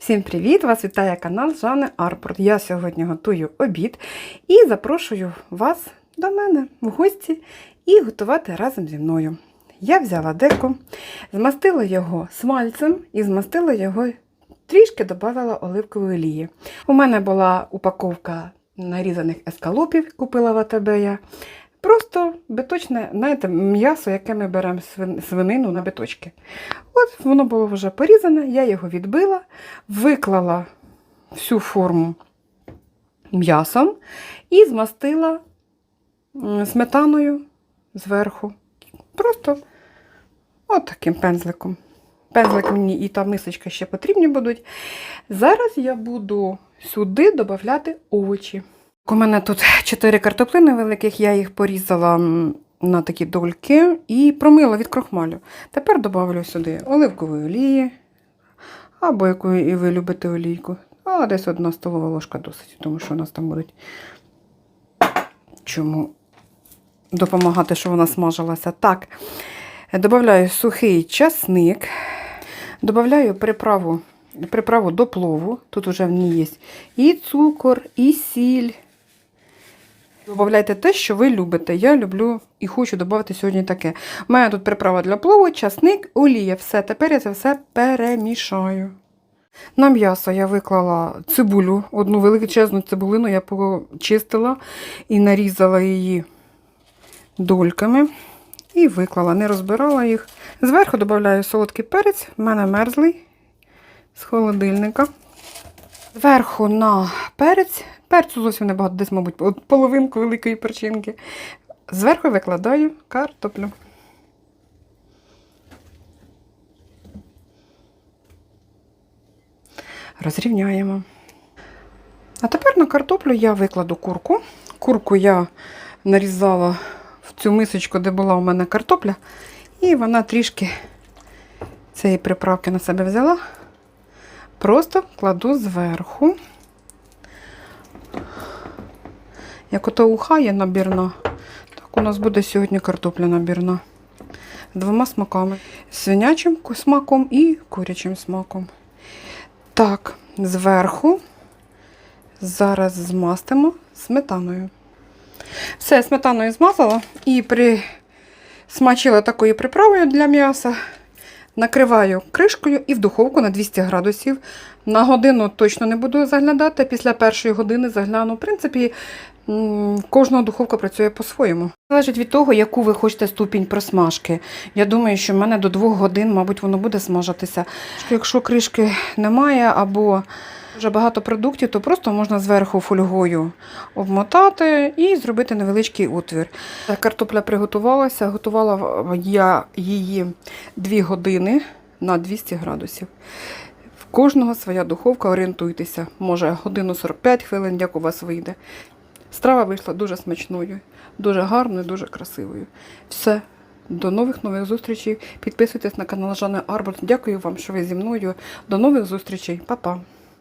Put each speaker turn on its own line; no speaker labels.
Всім привіт! Вас вітає канал Жани Арпорт. Я сьогодні готую обід і запрошую вас до мене в гості і готувати разом зі мною. Я взяла деко, змастила його смальцем і змастила його, трішки додала оливкової олії. У мене була упаковка нарізаних ескалопів, купила в АТБ я. Просто биточне, знаєте, м'ясо, яке ми беремо свинину на биточки. От воно було вже порізане, я його відбила, виклала всю форму м'ясом і змастила сметаною зверху. Просто от таким пензликом. Пензлик мені і та мисочка ще потрібні будуть. Зараз я буду сюди додати овочі. У мене тут 4 картоплини великих, я їх порізала на такі дольки і промила від крохмалю. Тепер додавлю сюди оливкової олії, або яку і ви любите олійку. А десь одна столова ложка досить, тому що у нас там будуть чому допомагати, щоб вона смажилася. Так, додаю сухий часник, додаю приправу, приправу до плову. Тут вже в ній є і цукор, і сіль. Добавляйте те, що ви любите. Я люблю і хочу додати сьогодні таке. У мене тут приправа для плову, часник, олія. Все. Тепер я це все перемішаю. На м'ясо я виклала цибулю, одну величезну цибулину я почистила і нарізала її дольками. І виклала, не розбирала їх. Зверху додаю солодкий перець, в мене мерзлий з холодильника. Зверху на перець, перцю зовсім небагато, десь, мабуть, половинку великої перчинки. Зверху викладаю картоплю. Розрівняємо. А тепер на картоплю я викладу курку. Курку я нарізала в цю мисочку, де була у мене картопля, і вона трішки цієї приправки на себе взяла. Просто кладу зверху. Як ото уха є набірна, так у нас буде сьогодні картопля набірна. З двома смаками: свинячим смаком і курячим смаком. Так, зверху зараз змастимо сметаною. Все, сметаною змазала і присмачила такою приправою для м'яса. Накриваю кришкою і в духовку на 200 градусів. На годину точно не буду заглядати. Після першої години загляну. В принципі, кожна духовка працює по-своєму. Залежить від того, яку ви хочете ступінь просмажки. Я думаю, що в мене до 2 годин, мабуть, воно буде смажитися. Якщо кришки немає або вже багато продуктів, то просто можна зверху фольгою обмотати і зробити невеличкий отвір. Картопля приготувалася, готувала я її 2 години на 200 градусів. В кожного своя духовка, орієнтуйтеся, може годину 45 хвилин, як у вас вийде. Страва вийшла дуже смачною, дуже гарною, дуже красивою. Все. До нових нових зустрічей. Підписуйтесь на канал Жанни Арборт. Дякую вам, що ви зі мною. До нових зустрічей. Па-па.